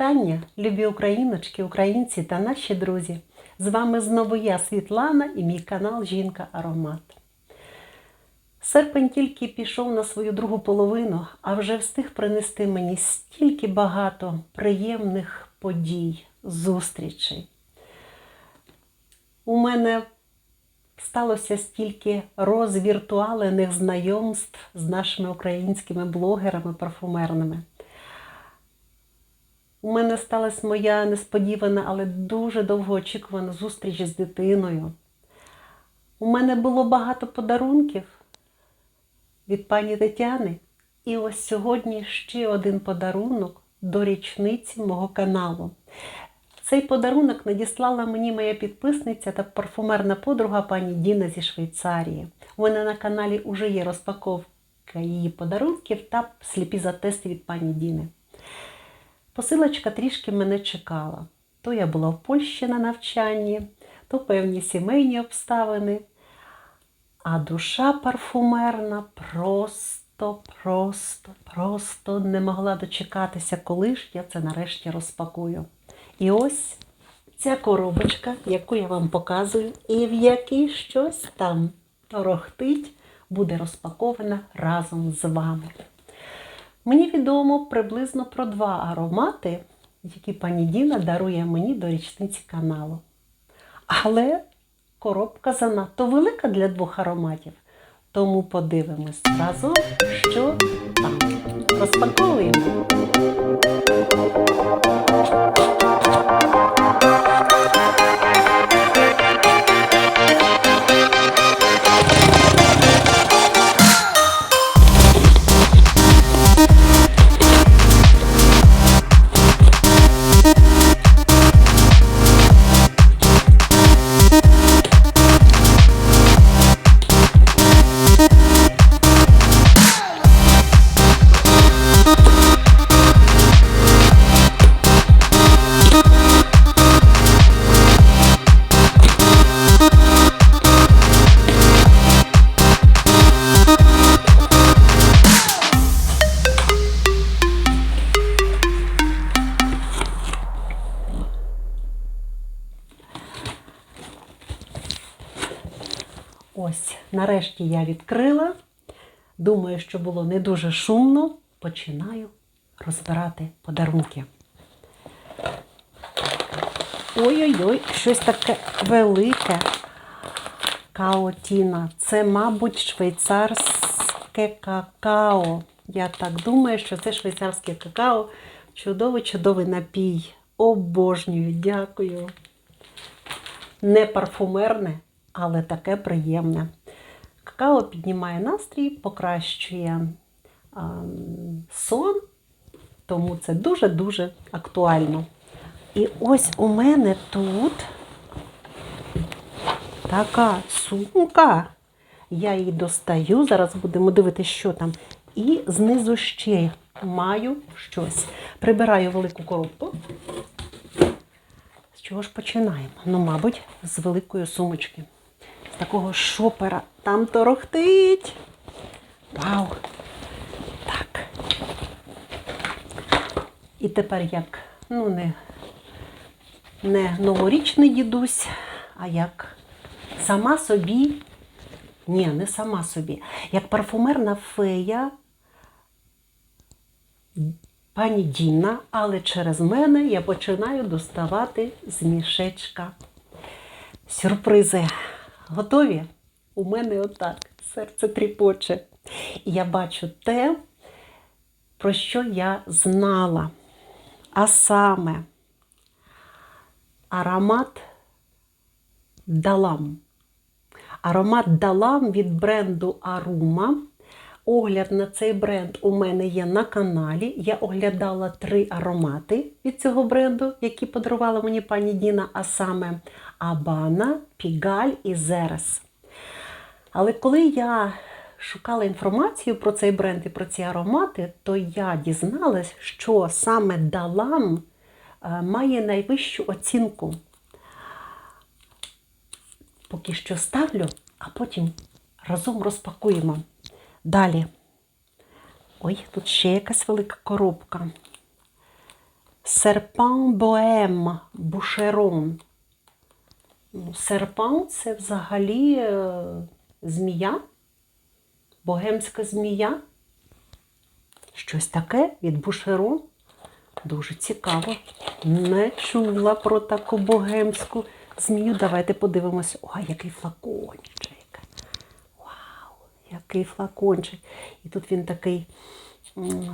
вітання, любі україночки, українці та наші друзі. З вами знову я, Світлана, і мій канал Жінка Аромат. Серпень тільки пішов на свою другу половину, а вже встиг принести мені стільки багато приємних подій, зустрічей. У мене сталося стільки розвіртуалених знайомств з нашими українськими блогерами парфумерними. У мене сталася моя несподівана, але дуже довгоочікувана зустріч з дитиною. У мене було багато подарунків від пані Тетяни. І ось сьогодні ще один подарунок до річниці мого каналу. Цей подарунок надіслала мені моя підписниця та парфумерна подруга пані Діна зі Швейцарії. У мене на каналі вже є розпаковка її подарунків та сліпі затести від пані Діни. Посилочка трішки мене чекала. То я була в Польщі на навчанні, то певні сімейні обставини. А душа парфумерна просто, просто, просто не могла дочекатися, коли ж я це нарешті розпакую. І ось ця коробочка, яку я вам показую, і в якій щось там торохтить, буде розпакована разом з вами. Мені відомо приблизно про два аромати, які пані Діна дарує мені до річниці каналу. Але коробка занадто велика для двох ароматів. Тому подивимось разом, що там. Розпаковуємо. Ось, нарешті я відкрила. Думаю, що було не дуже шумно. Починаю розбирати подарунки. Ой-ой-ой, щось таке велике. Каотіна. Це, мабуть, швейцарське какао. Я так думаю, що це швейцарське какао. Чудовий, чудовий напій. Обожнюю, дякую. Не парфумерне, але таке приємне. Какао піднімає настрій, покращує а, сон, тому це дуже-дуже актуально. І ось у мене тут така сумка. Я її достаю, зараз будемо дивитися, що там. І знизу ще маю щось. Прибираю велику коробку. З чого ж починаємо? Ну, мабуть, з великої сумочки. Такого шопера. Там торохтить. Вау! Так. І тепер як, ну, не, не новорічний дідусь, а як сама собі, ні, не сама собі, як парфумерна фея пані Діна, але через мене я починаю доставати з мішечка сюрпризи. Готові? У мене отак. Серце тріпоче. І я бачу те, про що я знала. А саме аромат Далам. Аромат Далам від бренду Арума. Огляд на цей бренд у мене є на каналі. Я оглядала три аромати від цього бренду, які подарувала мені пані Діна, а саме Абана, Пігаль і Зерес. Але коли я шукала інформацію про цей бренд і про ці аромати, то я дізналась, що саме Далам е, має найвищу оцінку. Поки що ставлю, а потім разом розпакуємо. Далі. Ой, тут ще якась велика коробка. Серпан Боем Бушерон. Серпан це взагалі е, змія, богемська змія. Щось таке від Бушерон. Дуже цікаво. Не чула про таку богемську змію. Давайте подивимося. Ой, який флакончик. Вау, який флакончик. І тут він такий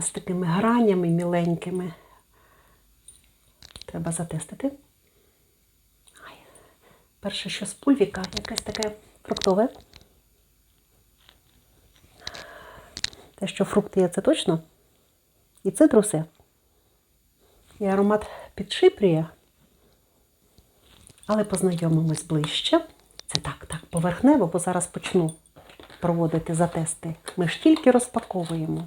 з такими гранями міленькими. Треба затестити. Перше, що з пульвіка, якесь таке фруктове. Те, що фрукти є, це точно. І цитруси. І аромат підшипрює. Але познайомимось ближче. Це так, так, поверхнево, бо зараз почну проводити затести. Ми ж тільки розпаковуємо.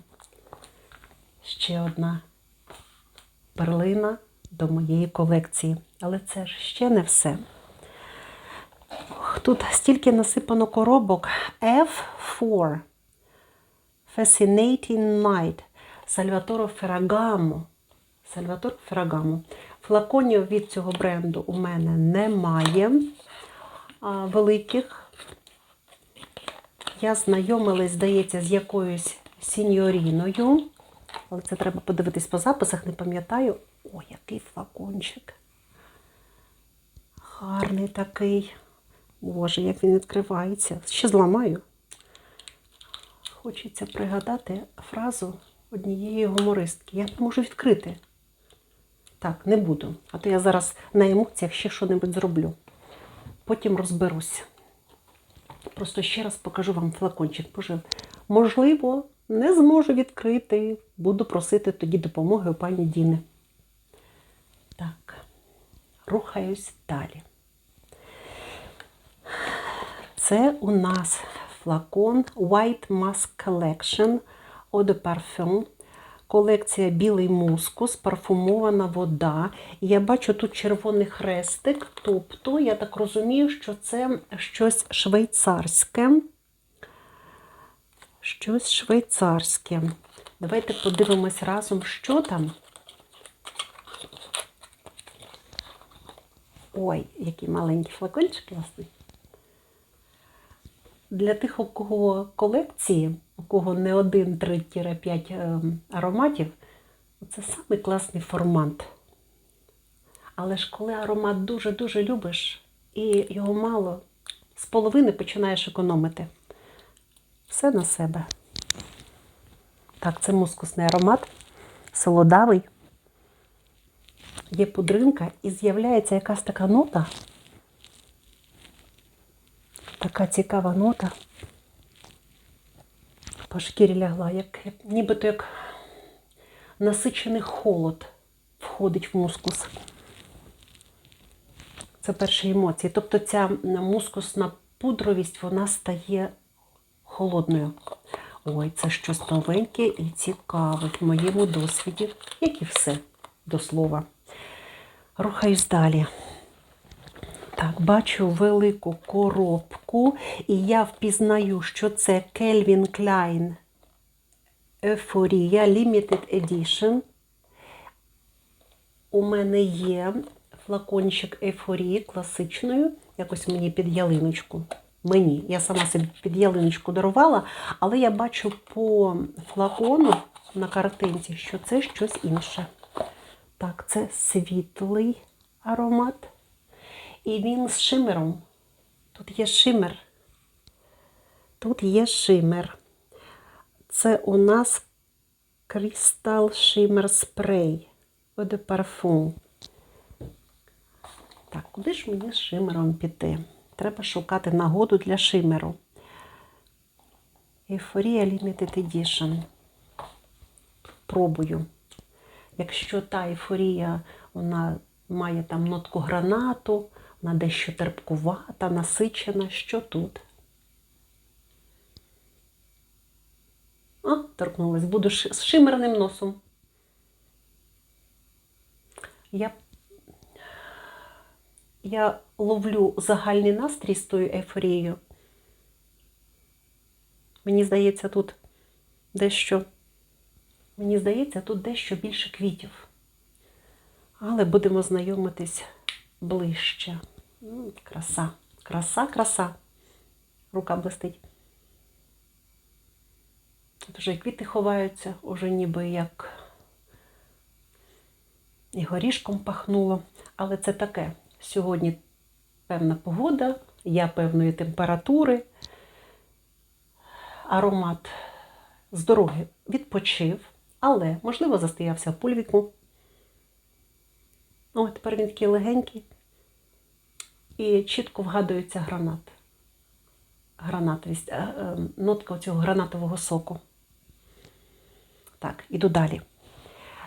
Ще одна перлина до моєї колекції. Але це ж ще не все. Тут стільки насипано коробок F4 Fascinating Night Сальваторо Феррагамо. Сальватор Феррагамо. Флаконів від цього бренду у мене немає а, великих. Я знайомилась, здається, з якоюсь сіньоріною. Але це треба подивитись по записах, не пам'ятаю. О, який флакончик. Гарний такий. Боже, як він відкривається. Ще зламаю. Хочеться пригадати фразу однієї гумористки. Я не можу відкрити. Так, не буду. А то я зараз на емоціях ще що-небудь зроблю. Потім розберусь. Просто ще раз покажу вам флакончик. Боже, можливо, не зможу відкрити. Буду просити тоді допомоги у пані Діни. Так, рухаюсь далі. Це у нас флакон White Mask Collection Eau de Parfum. Колекція білий мускус, парфумована вода. Я бачу тут червоний хрестик, тобто, я так розумію, що це щось швейцарське. Щось швейцарське. Давайте подивимось разом, що там. Ой, який маленький флакончик класний. Для тих, у кого колекції, у кого не один 3-5 ароматів, це самий класний формат. Але ж коли аромат дуже-дуже любиш і його мало, з половини починаєш економити. Все на себе. Так, це мускусний аромат, солодавий. Є пудринка і з'являється якась така нота. Така цікава нота. По шкірі лягла, як, нібито як насичений холод входить в мускус. Це перші емоції. Тобто ця мускусна пудровість, вона стає холодною. Ой, це щось новеньке і цікаве в моєму досвіді, як і все до слова. Рухаюсь далі. Так, бачу велику коробку, і я впізнаю, що це Calvin Klein Euphoria Limited Edition. У мене є флакончик ейфорії класичною, якось мені під ялиночку. Мені, я сама собі під ялиночку дарувала, але я бачу по флакону на картинці, що це щось інше. Так, це світлий аромат. І він з шимером. Тут є шимер. Тут є шимер. Це у нас Crystal Shimmer Spray de Parfum. Так, куди ж мені з шимером піти? Треба шукати нагоду для шимеру. Euphoria Limited Edition. Пробую. Якщо та ейфорія, вона має там нотку гранату, вона дещо терпкувата, насичена, що тут? А, торкнулась, буду з шимерним носом. Я я ловлю загальний настрій з тою ейфорією. Мені здається, тут дещо, мені здається, тут дещо більше квітів. Але будемо знайомитись ближче. Краса, краса, краса. Рука блистить. Тут вже і квіти ховаються, уже ніби як і горішком пахнуло. Але це таке. Сьогодні певна погода, я певної температури. Аромат з дороги відпочив, але, можливо, застоявся в пульвіку. О, тепер він такий легенький. І чітко вгадується гранат. Гранатовість, е, е, нотка цього гранатового соку. Так, іду далі.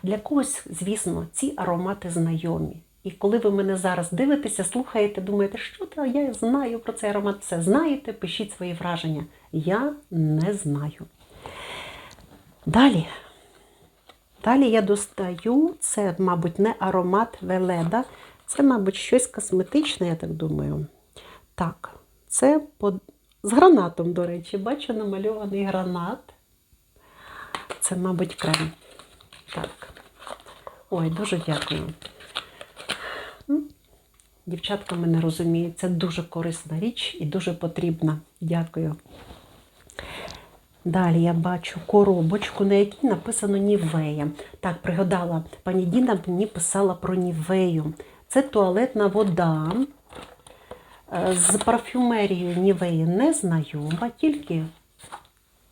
Для когось, звісно, ці аромати знайомі. І коли ви мене зараз дивитеся, слухаєте, думаєте, що то я знаю про цей аромат, все знаєте, пишіть свої враження. Я не знаю. Далі. Далі я достаю, це, мабуть, не аромат Веледа, це, мабуть, щось косметичне, я так думаю. Так, це по... з гранатом, до речі, бачу намальований гранат. Це, мабуть, крем. Так. Ой, дуже дякую. Дівчатка мене розуміють, це дуже корисна річ і дуже потрібна. Дякую. Далі я бачу коробочку, на якій написано Нівея. Так, пригадала, пані Діна мені писала про Нівею. Це туалетна вода. Е, З парфюмерією Нівеї не знайома, тільки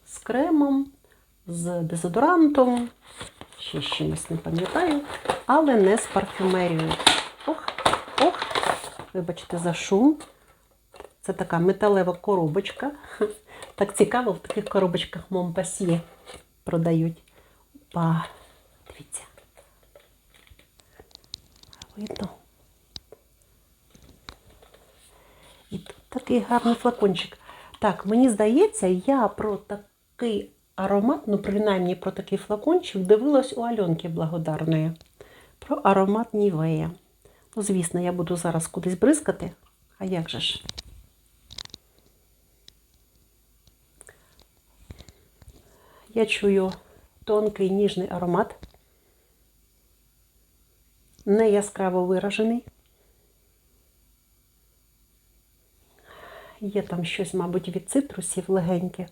з кремом, з дезодорантом, ще з чимось не пам'ятаю, але не з парфюмерією. Ох, ох, вибачте за шум. Це така металева коробочка. Так цікаво, в таких коробочках Монпасьє продають. Опа, дивіться. Видно. І тут такий гарний флакончик. Так, мені здається, я про такий аромат, ну, принаймні про такий флакончик, дивилась у Альонки Благодарної. Про аромат Нівея. Ну, звісно, я буду зараз кудись бризкати. А як же ж? Я чую тонкий ніжний аромат, не яскраво виражений. Є там щось, мабуть, від цитрусів легеньке.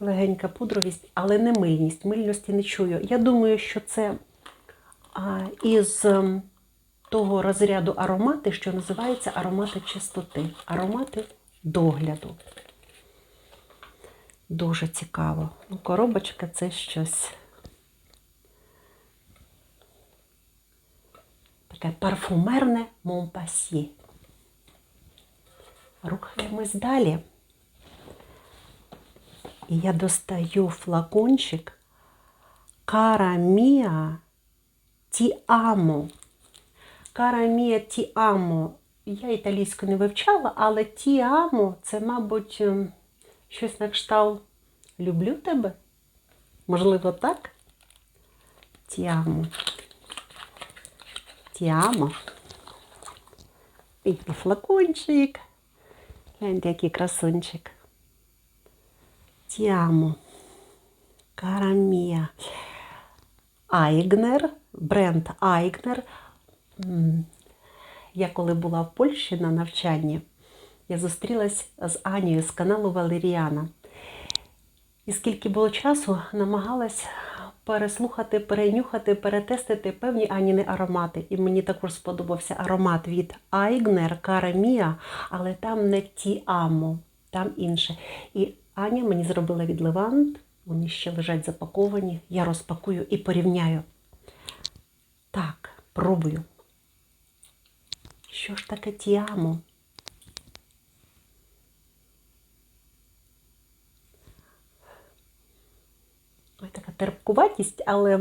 Легенька пудровість, але не мильність. Мильності не чую. Я думаю, що це із ем, того розряду аромати, що називаються аромати чистоти, аромати догляду. Дуже цікаво. Ну, коробочка це щось. Таке парфумерне Монпасьє. Рухаємось далі. І я достаю флакончик Карамія Тіамо. Карамія Тіамо. Я італійську не вивчала, але Тіамо це, мабуть, ем, щось на кшталт Люблю тебе. Можливо, так? Тіамо. Тіамо. І флакончик. Гляньте, який красунчик. Тіамо. Карамія. Айгнер. Бренд Айгнер. Я коли була в Польщі на навчанні, я зустрілась з Анією з каналу Валеріана. І скільки було часу, намагалась переслухати, перенюхати, перетестити певні Аніни аромати. І мені також сподобався аромат від Айгнер Карамія, але там не ті амо, там інше. І Аня мені зробила від Левант, вони ще лежать запаковані. Я розпакую і порівняю. Так, пробую. Що ж таке тіамо? Терпкуватість, але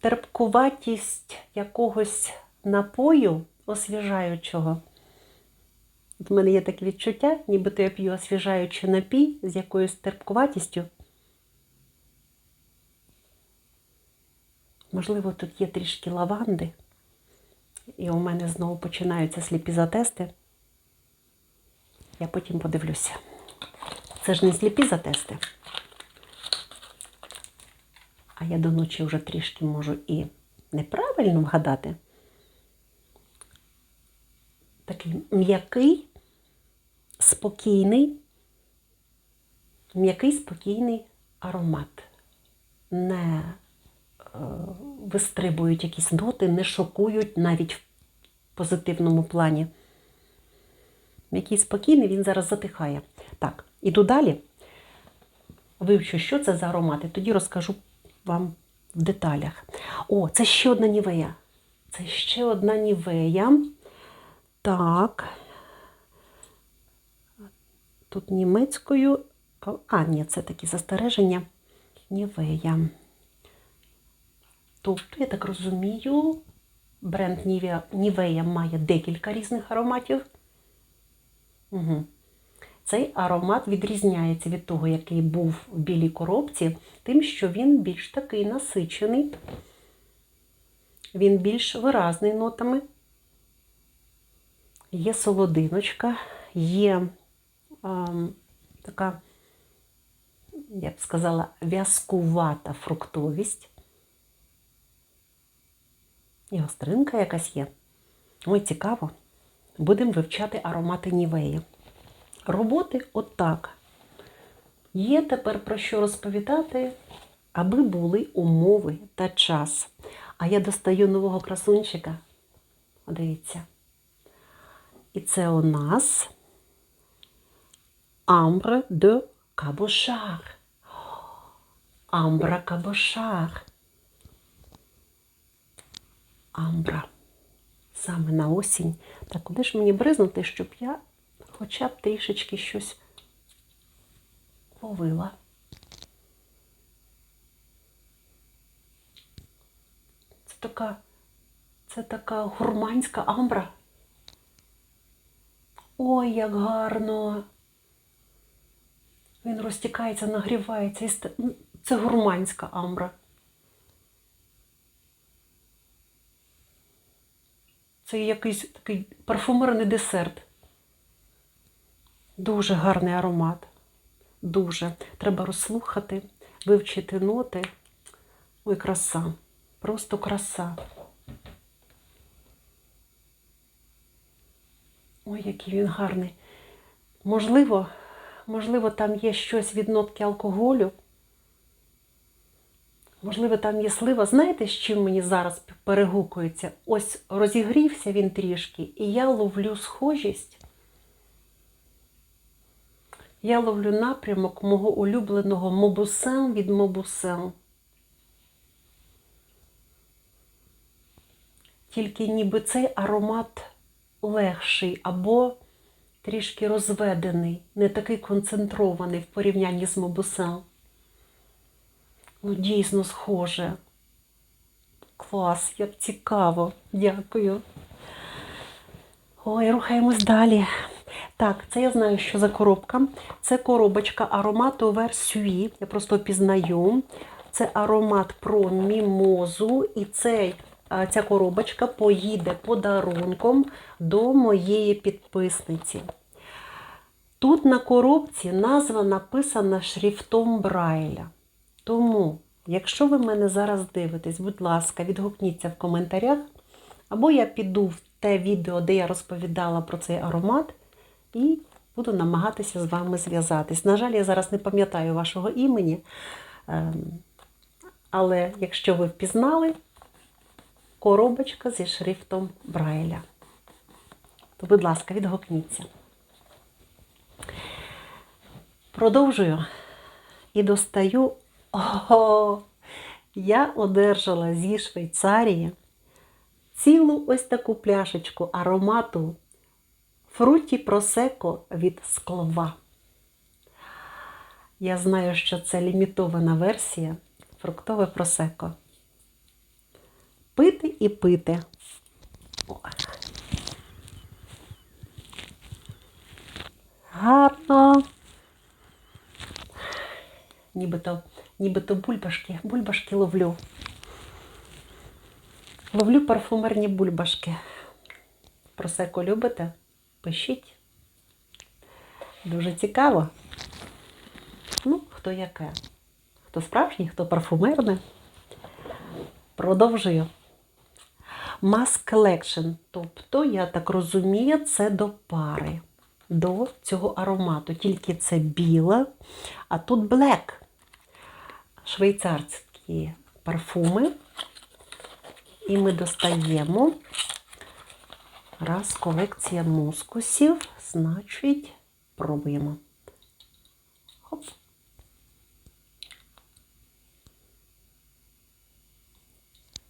терпкуватість якогось напою освіжаючого. В мене є таке відчуття, нібито я п'ю освіжаючий напій з якоюсь терпкуватістю. Можливо, тут є трішки лаванди, і у мене знову починаються сліпі затести. Я потім подивлюся. Це ж не сліпі затести. а я до ночі вже трішки можу і неправильно вгадати. Такий м'який, спокійний, м'який спокійний аромат. Не е, вистрибують якісь ноти, не шокують навіть в позитивному плані. М'який спокійний, він зараз затихає. Так, іду далі. Вивчу, що це за аромати, тоді розкажу вам в деталях. О, це ще одна нівея. Це ще одна нівея. Так. Тут німецькою. А, ні, це такі застереження. Нівея. Тобто, я так розумію, бренд Нівея, має декілька різних ароматів. Угу. Цей аромат відрізняється від того, який був в білій коробці, тим, що він більш такий насичений, він більш виразний нотами. Є солодиночка, є ем, така, я б сказала, в'язкувата фруктовість. І гостринка якась є. Ой, цікаво. Будемо вивчати аромати Нівеї. Роботи отак. Є тепер про що розповідати, аби були умови та час. А я достаю нового красунчика. Дивіться. І це у нас Амбре де Кабошар. Амбра Кабошар. Амбра. Саме на осінь. Так, куди ж мені бризнути, щоб я хоча б трішечки щось ловила. Це така, це така гурманська амбра. Ой, як гарно. Він розтікається, нагрівається. ну, Це гурманська амбра. Це якийсь такий парфумерний десерт. Дуже гарний аромат. Дуже. Треба розслухати, вивчити ноти. Ой, краса. Просто краса. Ой, який він гарний. Можливо, можливо, там є щось від нотки алкоголю. Можливо, там є слива. Знаєте, з чим мені зараз перегукується? Ось розігрівся він трішки, і я ловлю схожість. Я ловлю напрямок мого улюбленого мобусен від мобусен. Тільки ніби цей аромат легший або трішки розведений, не такий концентрований в порівнянні з мобусен. Ну, дійсно схоже. Клас, як цікаво. Дякую. Ой, рухаємось далі. Так, це я знаю, що за коробка. Це коробочка аромату Версюї. Я просто пізнаю. Це аромат про мімозу. І цей, ця коробочка поїде подарунком до моєї підписниці. Тут на коробці назва написана шрифтом Брайля. Тому, якщо ви мене зараз дивитесь, будь ласка, відгукніться в коментарях, або я піду в те відео, де я розповідала про цей аромат, і буду намагатися з вами зв'язатись. На жаль, я зараз не пам'ятаю вашого імені, ем, але якщо ви впізнали, коробочка зі шрифтом Брайля. То, будь ласка, відгукніться. Продовжую і достаю. Ого! Я одержала зі Швейцарії цілу ось таку пляшечку аромату фруті просеко від склова. Я знаю, що це лімітована версія фруктове просеко. Пити і пити. Гарно. Нібито, нібито бульбашки, бульбашки ловлю. Ловлю парфумерні бульбашки. Просеко любите? Пишіть. Дуже цікаво. Ну, хто яке. Хто справжній, хто парфумерне. Продовжую. Mask Collection. Тобто, я так розумію, це до пари, до цього аромату. Тільки це біла, а тут black. Швейцарські парфуми. І ми достаємо. Раз колекція мускусів, значить, пробуємо. Хоп.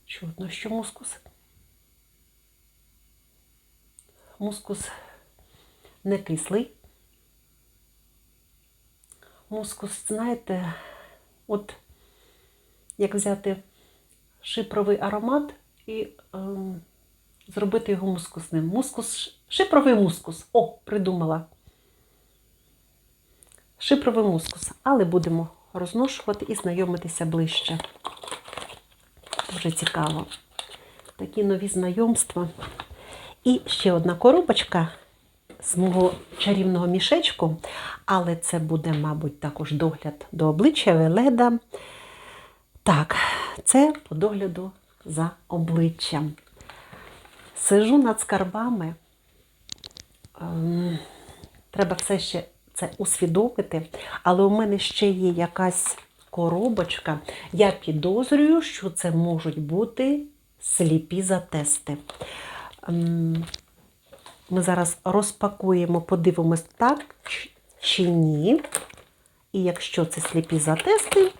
Чудно, що мускус. Мускус не кислий. Мускус, знаєте, от як взяти шипровий аромат і ем, зробити його мускусним. Мускус, шипровий мускус. О, придумала. Шипровий мускус. Але будемо розношувати і знайомитися ближче. Дуже цікаво. Такі нові знайомства. І ще одна коробочка з мого чарівного мішечку, але це буде, мабуть, також догляд до обличчя Веледа. Так, це по догляду за обличчям. Сижу над скарбами. Ем, треба все ще це усвідомити, але у мене ще є якась коробочка. Я підозрюю, що це можуть бути сліпі затести. Ем, Ми зараз розпакуємо, подивимось, так чи ні. І якщо це сліпі затести,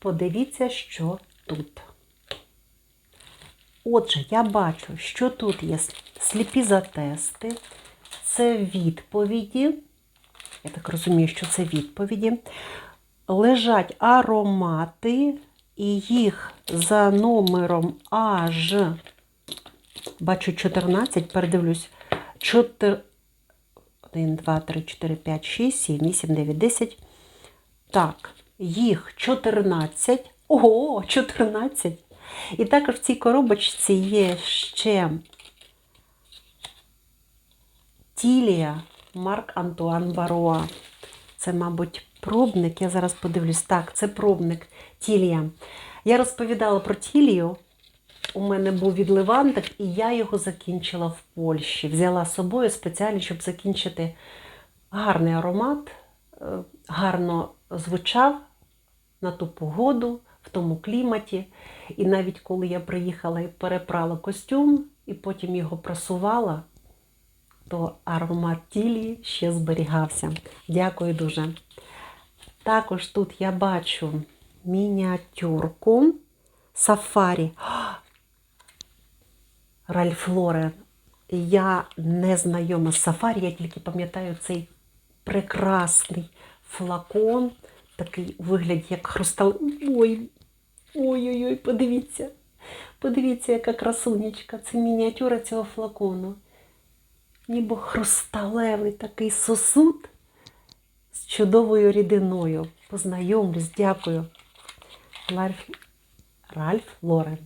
Подивіться, що тут. Отже, я бачу, що тут є сліпі затести, це відповіді. Я так розумію, що це відповіді. Лежать аромати, і їх за номером аж, бачу 14, передивлюсь, 4, 1, 2, 3, 4, 5, 6, 7, 8, 9, 10. Так, їх 14. Ого, 14. І також в цій коробочці є ще Тілія Марк Антуан Баруа. Це, мабуть, пробник. Я зараз подивлюсь. Так, це пробник Тілія. Я розповідала про Тілію. У мене був від Левантик, і я його закінчила в Польщі. Взяла з собою спеціально, щоб закінчити гарний аромат, е, гарно звучав на ту погоду, в тому кліматі. І навіть коли я приїхала і перепрала костюм, і потім його прасувала, то аромат тілі ще зберігався. Дякую дуже. Також тут я бачу мініатюрку Сафарі. Ральф Лорен. Я не знайома з Сафарі, я тільки пам'ятаю цей прекрасний флакон, такий у вигляді, як хрустал. Ой, ой-ой-ой, подивіться. Подивіться, яка красунечка. Це мініатюра цього флакону. Ніби хрусталевий такий сосуд з чудовою рідиною. Познайомлюсь, дякую. Ральф, Ральф Лорен.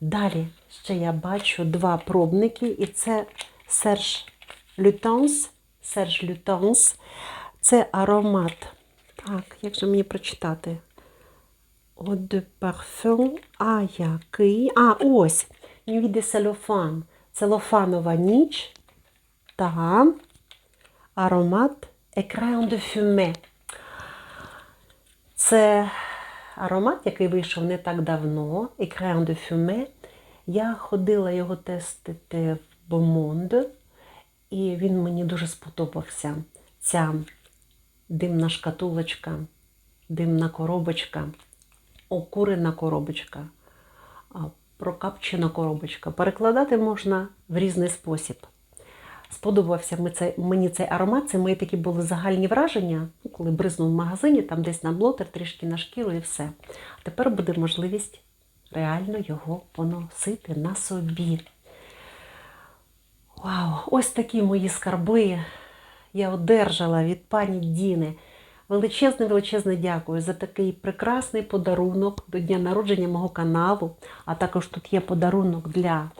Далі ще я бачу два пробники, і це Серж Лютанс. Серж Лютанс. Це аромат. Так, як же мені прочитати? Eau de parfum. А який? А, ось. Nuit de cellophane. Целофанова ніч. Та аромат Écran de fumée. Це аромат, який вийшов не так давно. Écran de fumée. Я ходила його тестити в Бомонд, і він мені дуже сподобався. Ця димна шкатулочка, димна коробочка, окурена коробочка, прокапчена коробочка. Перекладати можна в різний спосіб. Сподобався мені цей аромат, це мої такі були загальні враження, ну, коли бризнув в магазині, там десь на блотер, трішки на шкіру і все. А тепер буде можливість реально його поносити на собі. Вау! Ось такі мої скарби я одержала від пані Діни. Величезне, величезне дякую за такий прекрасний подарунок до дня народження мого каналу. А також тут є подарунок для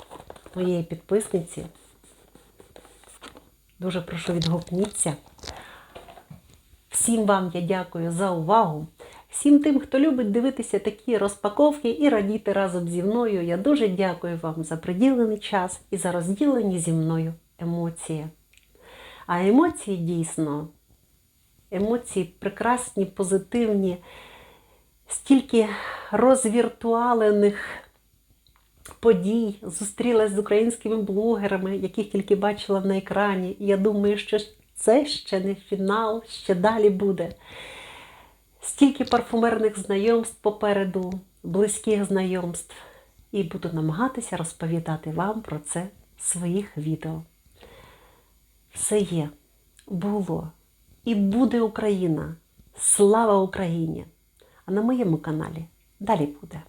моєї підписниці. Дуже прошу відгукніться. Всім вам я дякую за увагу. Всім тим, хто любить дивитися такі розпаковки і радіти разом зі мною, я дуже дякую вам за приділений час і за розділені зі мною емоції. А емоції дійсно, емоції прекрасні, позитивні, стільки розвіртуалених подій, зустрілася з українськими блогерами, яких тільки бачила на екрані. І я думаю, що це ще не фінал, ще далі буде. Стільки парфумерних знайомств попереду, близьких знайомств. І буду намагатися розповідати вам про це в своїх відео. Все є, було і буде Україна. Слава Україні! А на моєму каналі далі буде.